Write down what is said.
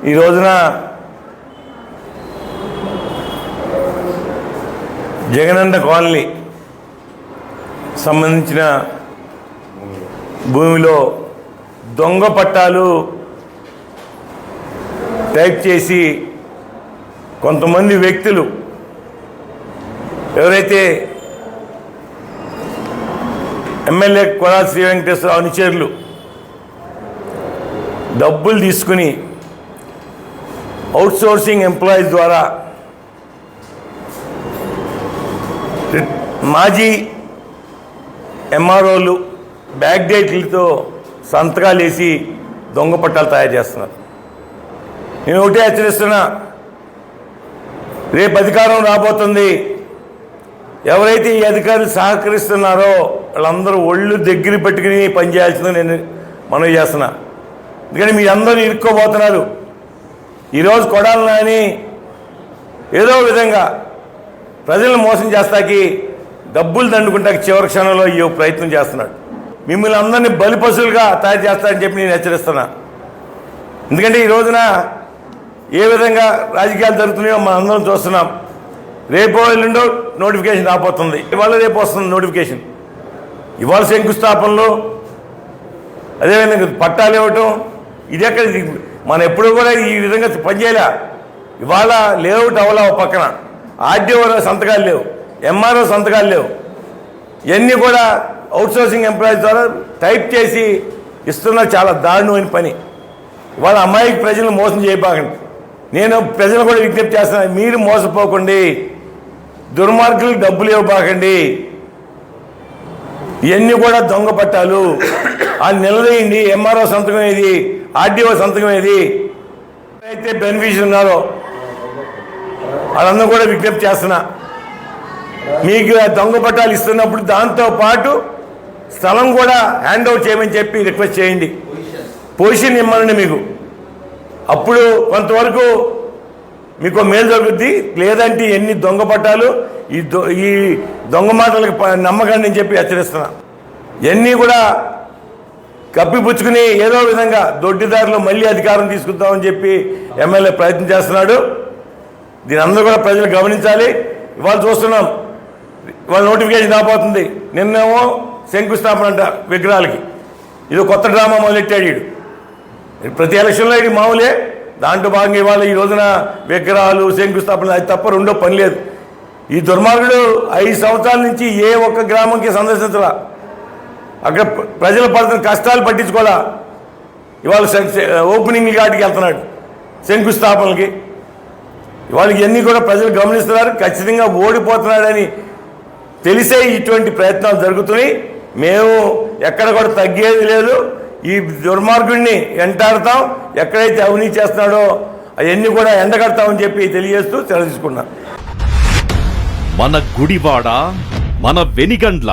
ఈ రోజున జగనన్న కాలనీ సంబంధించిన భూమిలో దొంగ పట్టాలు టైప్ చేసి కొంతమంది వ్యక్తులు ఎవరైతే ఎమ్మెల్యే కొలా శ్రీ వెంకటేశ్వర అనుచరులు డబ్బులు తీసుకుని అవుట్సోర్సింగ్ ఎంప్లాయీస్ ద్వారా మాజీ ఎంఆర్ఓలు బ్యాక్ డేట్లతో సంతకాలు వేసి దొంగ పట్టాలు తయారు చేస్తున్నారు. నేను ఒకటే హెచ్చరిస్తున్నా రేపు అధికారం రాబోతుంది. ఎవరైతే ఈ అధికారులు సహకరిస్తున్నారో వాళ్ళందరూ ఒళ్ళు దగ్గర పెట్టుకుని పనిచేయాల్సిందని నేను మనవి చేస్తున్నా. ఎందుకంటే మీ అందరూ ఇరుక్కోబోతున్నారు ఈరోజు కొడాలి నాని ఏదో విధంగా ప్రజలను మోసం చేస్తాకి డబ్బులు దండుకుంటాకి చివరి క్షణంలో ఈ ప్రయత్నం చేస్తున్నాడు. మిమ్మల్ని అందరినీ బలిపశువులుగా తయారు చేస్తారని చెప్పి నేను హెచ్చరిస్తున్నా. ఎందుకంటే ఈ రోజున ఏ విధంగా రాజకీయాలు జరుగుతున్నాయో మనం అందరం చూస్తున్నాం. రేపో ఎల్లుండో నోటిఫికేషన్ రాబోతుంది. ఇవాళ రేపు వస్తుంది నోటిఫికేషన్. ఇవాళ శంకుస్థాపనలు అదేవిధంగా పట్టాలు ఇవ్వటం ఇది ఎక్కడ మనం ఎప్పుడు కూడా ఈ విధంగా పనిచేయలే. ఇవాళ లేఅవుట్ అవలా ఒక పక్కన. ఆర్డీఓ సంతకాలు లేవు. ఎంఆర్ఓ సంతకాలు లేవు. ఇవన్నీ కూడా అవుట్సోర్సింగ్ ఎంప్లాయీస్ ద్వారా టైప్ చేసి ఇస్తున్న చాలా దారుణమైన పని. ఇవాళ అమ్మాయికి ప్రజలను మోసం చేయబాకండి. నేను ప్రజలు కూడా విజ్ఞప్తి చేస్తున్నాను మీరు మోసపోకండి. దుర్మార్గులకు డబ్బులు ఇవ్వబాకండి. ఇవన్నీ కూడా దొంగ పట్టాలు. ఆ నిలదీయండి ఎంఆర్ఓ సంతకం ఇది ఆర్డీఓ సంతకం ఏది? అయితే బెనిఫిషియర్ ఉన్నారో వాళ్ళందరూ కూడా విజ్ఞప్తి చేస్తున్నా. మీకు ఆ దొంగ పట్టాలు ఇస్తున్నప్పుడు దాంతో పాటు స్థలం కూడా హ్యాండ్ ఓవర్ చేయమని చెప్పి రిక్వెస్ట్ చేయండి. పొజిషన్ ఇమ్మనండి మీకు. అప్పుడు కొంతవరకు మీకు మేలు జరుగుద్ది. లేదంటే ఎన్ని దొంగ పట్టాలు ఈ దొ ఈ దొంగ మాటలకు నమ్మకండి అని చెప్పి హెచ్చరిస్తున్నా. ఇవన్నీ కూడా కప్పిపుచ్చుకుని ఏదో విధంగా దొడ్డిదారులు మళ్ళీ అధికారం తీసుకుందామని చెప్పి ఎమ్మెల్యే ప్రయత్నం చేస్తున్నాడు. దీని అందరూ కూడా ప్రజలు గమనించాలి. ఇవాళ చూస్తున్నాం. ఇవాళ నోటిఫికేషన్ రాబోతుంది. నిన్నేమో శంకుస్థాపన అంట విగ్రహాలకి. ఇది కొత్త డ్రామా మొదలెట్టాడు వీడు. ప్రతి ఎలక్షన్లో ఇది మామూలే. దాంట్లో భాగంగా ఇవాళ ఈ రోజున విగ్రహాలు శంకుస్థాపన అది తప్ప రెండో పని లేదు. ఈ దుర్మార్గుడు ఐదు సంవత్సరాల నుంచి ఏ ఒక్క గ్రామంకి సందర్శించరా అక్కడ ప్రజలు పడుతున్న కష్టాలు పట్టించుకోవాలా? ఇవాళ ఓపెనింగ్ కాటికి వెళ్తున్నాడు శంకుస్థాపనలకి. ఇవాళ ఇవన్నీ కూడా ప్రజలు గమనిస్తున్నారు. ఖచ్చితంగా ఓడిపోతున్నాడని తెలిసే ఇటువంటి ప్రయత్నాలు జరుగుతున్నాయి. మేము ఎక్కడ కూడా తగ్గేది లేదు. ఈ దుర్మార్గుడిని వెంటాడతాం ఎక్కడైతే అవినీతి చేస్తున్నాడో అవన్నీ కూడా ఎండగడతామని చెప్పి తెలియజేస్తూ సెలవు తీసుకున్నాం మన గుడివాడ మన వెనిగండ్ల